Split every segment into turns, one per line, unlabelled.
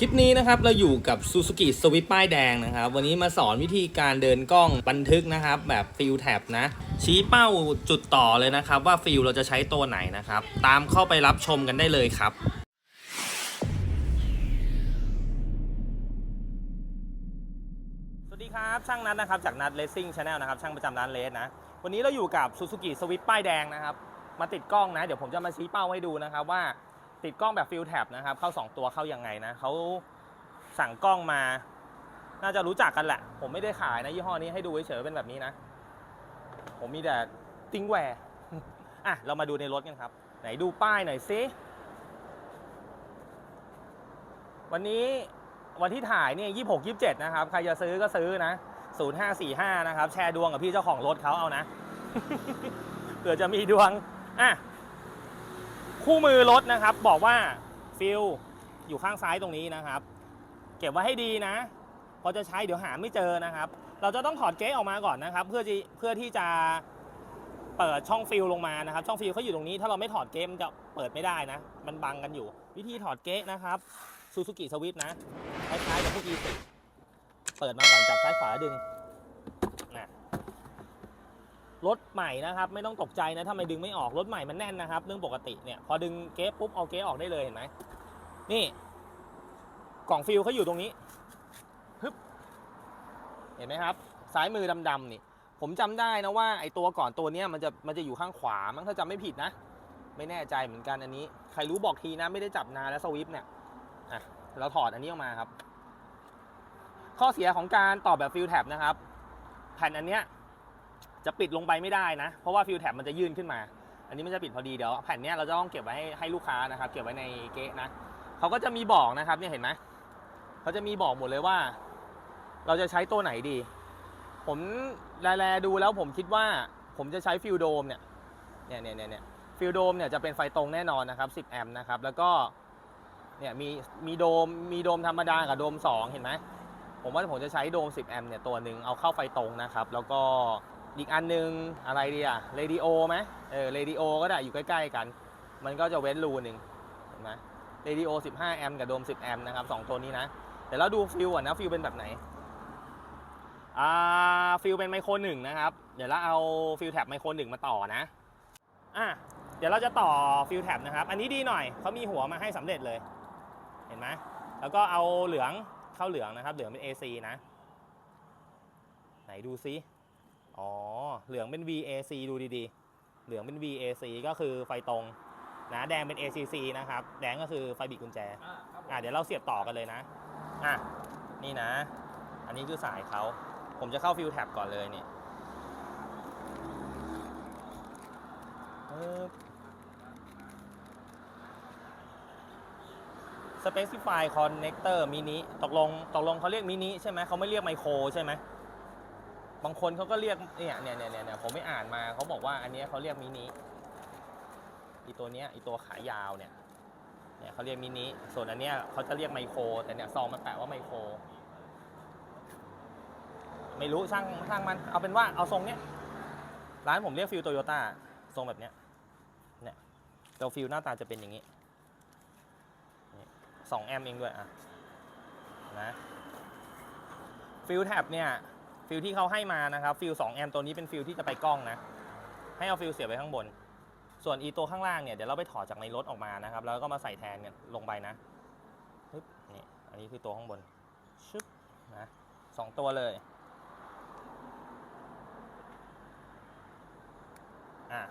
คลิปนี้นะครับเราอยู่กับ Suzuki Swift ป้ายแดงนะครับ วันนี้มาสอนวิธีการเดินกล้องบันทึกนะครับ แบบฟิลแท็บนะ ชี้เป้าจุดต่อเลยนะครับ ว่าฟิลเราจะใช้ตัวไหนนะครับ ตามเข้าไปรับชมกันได้เลยครับสวัสดีครับช่างนัดนะครับจากนัดเลสซิ่งชาแนลนะครับช่างประจำร้านเลสนะวันนี้เราอยู่กับ Suzuki Swift ป้ายแดงนะครับ มาติดกล้องนะ เดี๋ยวผมจะมาชี้เป้าให้ดูนะครับว่า ติดกล้องแบบฟิลแท็บนะครับ เข้า 2 ตัวเข้ายังไงนะเขาสั่งกล้องมา น่าจะรู้จักกันแหละ ผมไม่ได้ขายนะยี่ห้อนี้ให้ดูเฉยๆเป็นแบบนี้นะ ผมมีแต่ติ้งแวร์อะ เรามาดูในรถกันครับ ไหนดูป้ายหน่อยซิวันนี้วันที่ถ่ายเนี่ยยี่หกยี่สิบเจ็ดนะครับ ใครจะซื้อก็ซื้อนะศูนย์ห้าสี่ห้านะครับ แชร์ดวงกับพี่เจ้าของรถเขาเอานะเผื่อจะมีดวง อะ คู่มือรถนะครับ บอกว่าฟิลอยู่ข้างซ้ายตรงนี้นะครับ เก็บไว้ให้ดีนะพอจะใช้เดี๋ยวหาไม่เจอนะครับ เราจะต้องถอดเก๊ะออกมาก่อนนะครับ เพื่อที่เพื่อที่จะเปิดช่องฟิลลงมานะครับ ช่องฟิลเขาอยู่ตรงนี้ ถ้าเราไม่ถอดเก๊ะมันจะเปิดไม่ได้นะ มันบังกันอยู่ วิธีถอดเก๊ะนะครับซูซูกิสวิฟนะคล้ายๆกับพวก E10 เปิดมาก่อนจับซ้ายขวาดึง รถใหม่นะครับไม่ต้องตกใจนะถ้าไม่ดึงไม่ออกรถใหม่มันแน่นนะครับ เรื่องปกติเนี่ยพอดึงเก๊ปุ๊บเอาเก๊ออกได้เลยเห็นไหมนี่ กล่องฟิลเขาอยู่ตรงนี้ฮึบเห็นไหมครับซ้ายมือดำๆนี่ ผมจำได้นะว่าไอตัวก่อนตัวเนี้ยมันจะมันจะอยู่ข้างขวามั้งถ้าจำไม่ผิดนะ ไม่แน่ใจเหมือนกันอันนี้ ใครรู้บอกทีนะไม่ได้จับนานแล้วสวิฟเนี่ยอะเราถอดอันนี้ออกมาครับ ข้อเสียของการต่อแบบฟิลแท็บนะครับ แผ่นอันเนี้ย จะปิดลงไปไม่ได้นะ เพราะว่าฟิลแท็บมันจะยื่นขึ้นมา อันนี้มันจะปิดพอดีเดี๋ยวแผ่นนี้เราจะต้องเก็บไว้ให้ให้ลูกค้านะครับเก็บไว้ในเก๊ะนะเขาก็จะมีบอกนะครับเนี่ยเห็นไหมเขาจะมีบอกหมดเลยว่า เราจะใช้ตัวไหนดี ผมแลดูแล้วผมคิดว่าผมจะใช้ฟิลโดมเนี่ยเนี่ยเนี่ยเนี่ยฟิลโดมเนี่ยจะเป็นไฟตรงแน่นอนนะครับ10แอมป์นะครับแล้วก็เนี่ยมีมีโดมมีโดมธรรมดากับโดม 2 เห็นไหมผมว่าผมจะใช้โดม 10 แอมป์เนี่ยตัวหนึ่งเอาเข้าไฟตรงนะครับ แล้วก็อีกอันนึงอะไรดีอะเรดิโอไหมเออเรดิโอก็ได้อยู่ใกล้ๆกัน มันก็จะเว้นรูหนึ่งเห็นไหมเรดิโอ 15 แอมป์กับโดม 10 แอมป์นะครับสองตัวนี้นะเดี๋ยวเราดูฟิลก่อนนะฟิลเป็นแบบไหนอ่าฟิลเป็นไมโครหนึ่งนะครับ เดี๋ยวเราเอาฟิลแท็บไมโครหนึ่งมาต่อนะอะเดี๋ยวเราจะต่อฟิลแท็บนะครับ อันนี้ดีหน่อยเขามีหัวมาให้สำเร็จเลย เห็นไหมแล้วก็เอาเหลืองเข้าเหลืองนะครับ เหลืองเป็น AC นะ ไหนดูซิ อ๋อ เหลืองเป็น VAC ดูดีๆ เหลืองเป็น VAC ก็คือไฟตรงนะแดงเป็น ACC นะครับ แดงก็คือไฟบิดกุญแจ อะเดี๋ยวเราเสียบต่อกันเลยนะ อะ นี่นะ อันนี้คือสายเขา ผมจะเข้าฟิลแท็บก่อนเลยนี่ปึ๊บ Specify Connector Mini ตกลงตกลงเขาเรียกมินิใช่ไหมเขาไม่เรียกไมโครใช่ไหม บางคนเขาก็เรียกเนี่ยเนี่ยเนี่ยเนี่ยผมไม่อ่านมาเขาบอกว่าอันนี้เขาเรียกมินิอีตัวเนี้ยอีตัวขายาวเนี่ยเนี่ยเขาเรียกมินิส่วนอันเนี้ยเขาจะเรียกไมโคร แต่เนี่ยซองมันแปะว่าไมโคร ไม่รู้ช่างช่างมัน เอาเป็นว่าเอาทรงเนี้ยร้านผมเรียกฟิลโตโยต้าทรงแบบเนี้ยเนี่ยตัวฟิลหน้าตาจะเป็นอย่างนี้สองแอมป์เองด้วยอะนะฟิลแท็บเนี่ย ฟิลที่เขาให้มานะครับฟิล2แอมป์ตัวนี้เป็นฟิลที่จะไปกล้องนะให้เอาฟิลเสียบไว้ข้างบน ส่วนอีตัวข้างล่างเนี่ยเดี๋ยวเราไปถอดจากในรถออกมานะครับ แล้วก็มาใส่แทนกันลงไปนะปึ๊บนี่อันนี้คือตัวข้างบนชึบนะสองตัวเลยอะ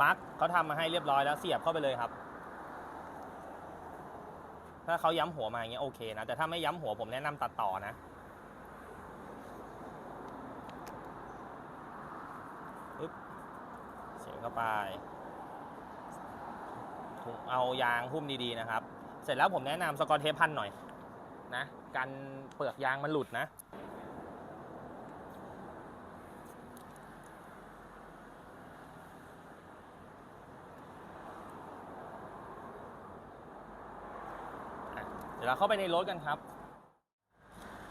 ปลั๊กเขาทำมาให้เรียบร้อยแล้วเสียบเข้าไปเลยครับ ถ้าเขาย้ำหัวมาอย่างเงี้ยโอเคนะแต่ถ้าไม่ย้ำหัวผมแนะนำตัดต่อนะ ปึ๊บเสียบเข้าไปเอายางหุ้มดีๆนะครับ เสร็จแล้วผมแนะนำสกอตเทปพันหน่อยนะกันเปลือกยางมันหลุดนะเดี๋ยวเราเข้าไปในรถกันครับ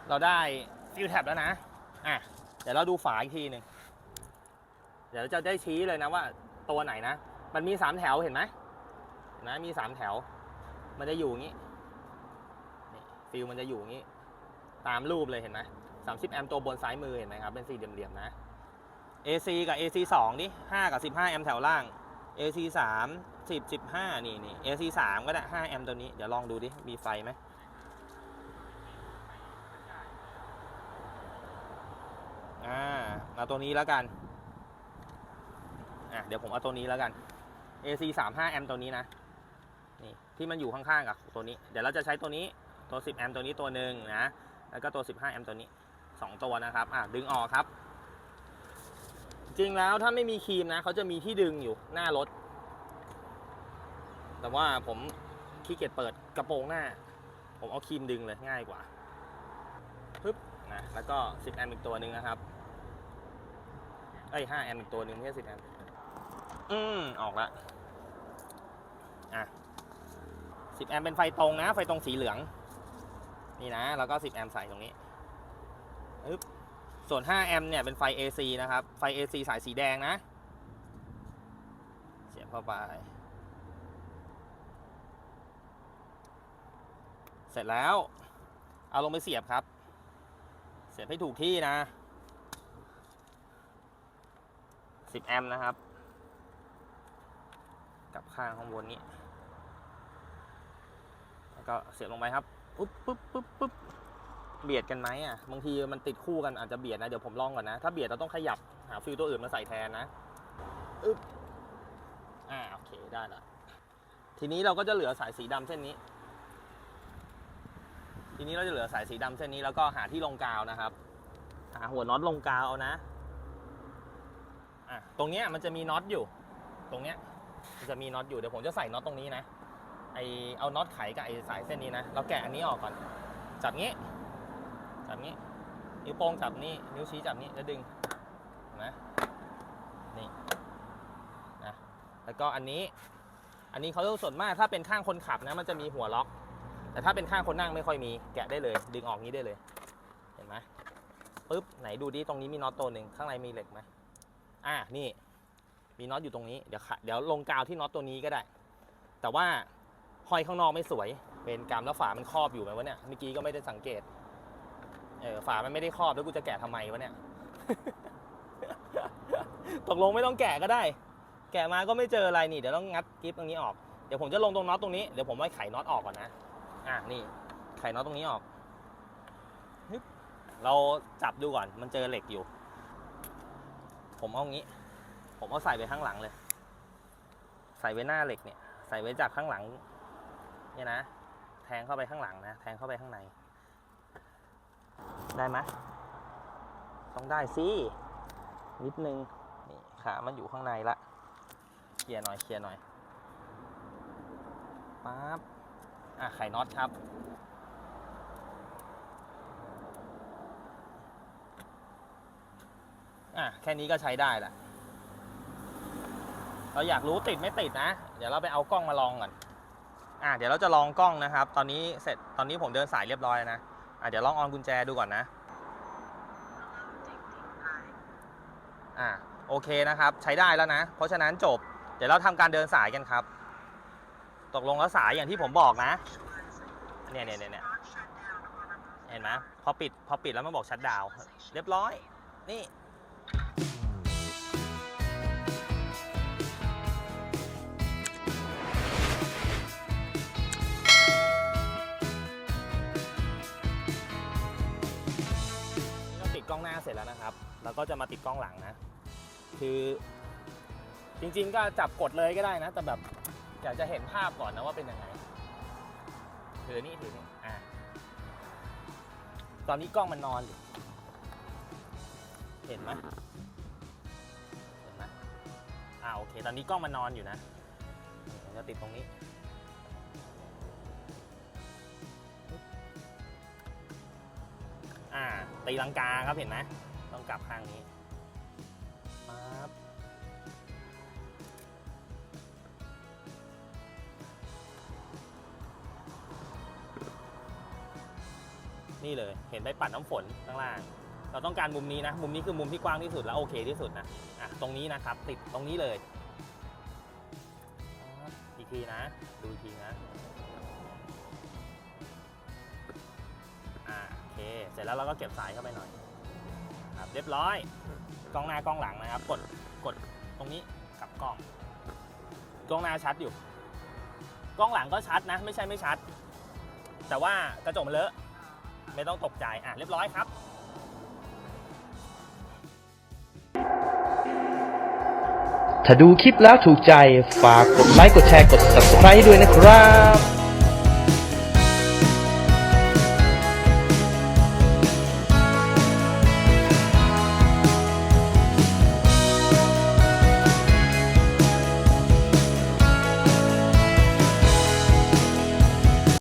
เราได้ฟิลแท็บแล้วนะ อะ เดี๋ยวเราดูฝาอีกทีหนึ่ง เดี๋ยวจะได้ชี้เลยนะว่าตัวไหนนะ มันมีสามแถวเห็นไหมนไหมมีสามแถว มันจะอยู่อย่างนี้ฟิลมันจะอยู่อย่างนี้ ตามรูปเลยเห็นไหม30แอมป์ตัวบนซ้ายมือเห็นไหมครับ เป็นสี่เหลี่ยมๆนะ AC กับ AC 2ดิ5กับ15แอมป์แถวล่าง AC 3 10 15นี่นี่ AC 3ก็ได้5แอมป์ตัวนี้ เดี๋ยวลองดูดิ มีไฟไหมอ่าเอาตัวนี้แล้วกัน อะเดี๋ยวผมเอาตัวนี้แล้วกัน AC 3 5แอมป์ตัวนี้นะนี่ที่มันอยู่ข้างๆกับตัวนี้ เดี๋ยวเราจะใช้ตัวนี้ตัว 10แอมป์ตัวนี้ตัวหนึ่งนะแล้วก็ตัว 15แอมป์ตัวนี้ 2 ตัวนะครับอะดึงออกครับ จริงแล้วถ้าไม่มีครีมนะเขาจะมีที่ดึงอยู่หน้ารถ แต่ว่าผมขี้เกียจเปิดกระโปรงหน้า ผมเอาครีมดึงเลยง่ายกว่าปึ๊บนะแล้วก็ 10แอมป์อีกตัวหนึ่งนะครับเอ้ย5แอมป์อีกตัวหนึ่งไม่ใช่10แอมป์ อืมออกละอะ10 แอมป์เป็นไฟตรงนะ ไฟตรงสีเหลือง นี่นะ แล้วก็ 10 แอมป์ใส่ตรงนี้ปึ๊บส่วน 5 แอมป์เนี่ยเป็นไฟ AC นะครับ ไฟ AC สายสีแดงนะ เสียบเข้าไป เสร็จแล้ว เอาลงไปเสียบครับ เสียบให้ถูกที่นะ 10 แอมป์นะครับ บข้างข้างบนนี้ แล้วก็เสียบลงไปครับปุ๊บปุ๊บปุ๊บปุ๊บเบียดกันไหมอะ บางทีมันติดคู่กันอาจจะเบียดนะ เดี๋ยวผมลองก่อนนะ ถ้าเบียดเราต้องขยับหาฟิลตัวอื่นมาใส่แทนนะอึ๊บอ่าโอเคได้ละ ทีนี้เราก็จะเหลือสายสีดำเส้นนี้ ทีนี้เราจะเหลือสายสีดำเส้นนี้แล้วก็หาที่ลงกาวนะครับ หาหัวน็อตลงกาวเอานะ อะตรงเนี้ยมันจะมีน็อตอยู่ ตรงเนี้ย จะมีน็อตอยู่เดี๋ยวผมจะใส่น็อตตรงนี้นะ ไอเอาน็อตไขกับไอสายเส้นนี้นะ เราแกะอันนี้ออกก่อน จับงี้ จับงี้ นิ้วโป้งจับนี่ นิ้วชี้จับนี่แล้วดึงเห็นไหมนี่นะแล้วก็อันนี้ อันนี้เขาส่วนมากถ้าเป็นข้างคนขับนะ มันจะมีหัวล็อก แต่ถ้าเป็นข้างคนนั่งไม่ค่อยมี แกะได้เลย ดึงออกงี้ได้เลย เห็นไหมปุ๊บ ไหนดูดิ ตรงนี้มีน็อตตัวหนึ่งข้างในมีเหล็กไหมอ่า นี่ มีน็อตอยู่ตรงนี้ เดี๋ยวขะเดี๋ยวลงกาวที่น็อตตัวนี้ก็ได้ แต่ว่าห้อยข้างนอกไม่สวย เป็นกรรมแล้วฝามันครอบอยู่ไหมวะเนี่ย เมื่อกี้ก็ไม่ได้สังเกต เออฝามันไม่ได้ครอบแล้วกูจะแกะทำไมวะเนี่ย ตกลงไม่ต้องแกะก็ได้ แกะมาก็ไม่เจออะไรนี่ เดี๋ยวต้องงัดกิฟตรงนี้ออก เดี๋ยวผมจะลงตรงน็อตตรงนี้ เดี๋ยวผมไว้ไขน็อตออกก่อนนะ อะนี่ ไขน็อตตรงนี้ออก เราจับดูก่อน มันเจอเหล็กอยู่ ผมเอางี้ ผมเอาใส่ไปข้างหลังเลย ใส่ไว้หน้าเหล็กเนี่ย ใส่ไว้จากข้างหลัง เนี่ยนะ แทงเข้าไปข้างหลังนะ แทงเข้าไปข้างใน ได้ไหมต้องได้สิ นิดนึง นี่ขามันอยู่ข้างในละ เคลียร์หน่อย เคลียร์หน่อยปั๊บ อะ ไขน็อตครับอะ แค่นี้ก็ใช้ได้ละ เราอยากรู้ติดไม่ติดนะ เดี๋ยวเราไปเอากล้องมาลองก่อนอะเดี๋ยวเราจะลองกล้องนะครับ ตอนนี้เสร็จตอนนี้ผมเดินสายเรียบร้อยนะอะเดี๋ยวลองออนกุญแจดูก่อนนะอะโอเคนะครับ ใช้ได้แล้วนะ เพราะฉะนั้นจบ เดี๋ยวเราทำการเดินสายกันครับ ตกลงแล้วสายอย่างที่ผมบอกนะเนี่ยเนี่ยเนี่ยเนี่ยเห็นไหมพอปิดพอปิดแล้วมันบอกชัดดาวเรียบร้อย นี่ ดกล้องหน้าเสร็จแล้วนะครับแล้วก็จะมาติดกล้องหลังนะ คือจริงๆก็จับกดเลยก็ได้นะ แต่แบบอยากจะเห็นภาพก่อนนะว่าเป็นยังไงถือนี่ถือนี่อ่าตอนนี้กล้องมันนอนอยู่เห็นไหมเห็นไหมอ่าโอเค ตอนนี้กล้องมันนอนอยู่นะจะติดตรงนี้ อ่า ตีลังกาครับเห็นไหมต้องกลับข้างนี้ปั๊บนี่เลย เห็นใบปัดน้ำฝนข้างล่าง เราต้องการมุมนี้นะ มุมนี้คือมุมที่กว้างที่สุดและโอเคที่สุดนะอะตรงนี้นะครับ ติดตรงนี้เลย อีกทีนะ ดูอีกทีนะ เสร็จแล้วเราก็เก็บสายเข้าไปหน่อยครับเรียบร้อยกล้องหน้ากล้องหลังนะครับ กดกดตรงนี้กลับกล้องกล้องหน้าชัดอยู่ กล้องหลังก็ชัดนะ ไม่ใช่ไม่ชัด แต่ว่ากระจกมันเลอะไม่ต้องตกใจอะเรียบร้อยครับ
ถ้าดูคลิปแล้วถูกใจ ฝากกดไลค์ กดแชร์ กด subscribe ให้ด้วยนะครับ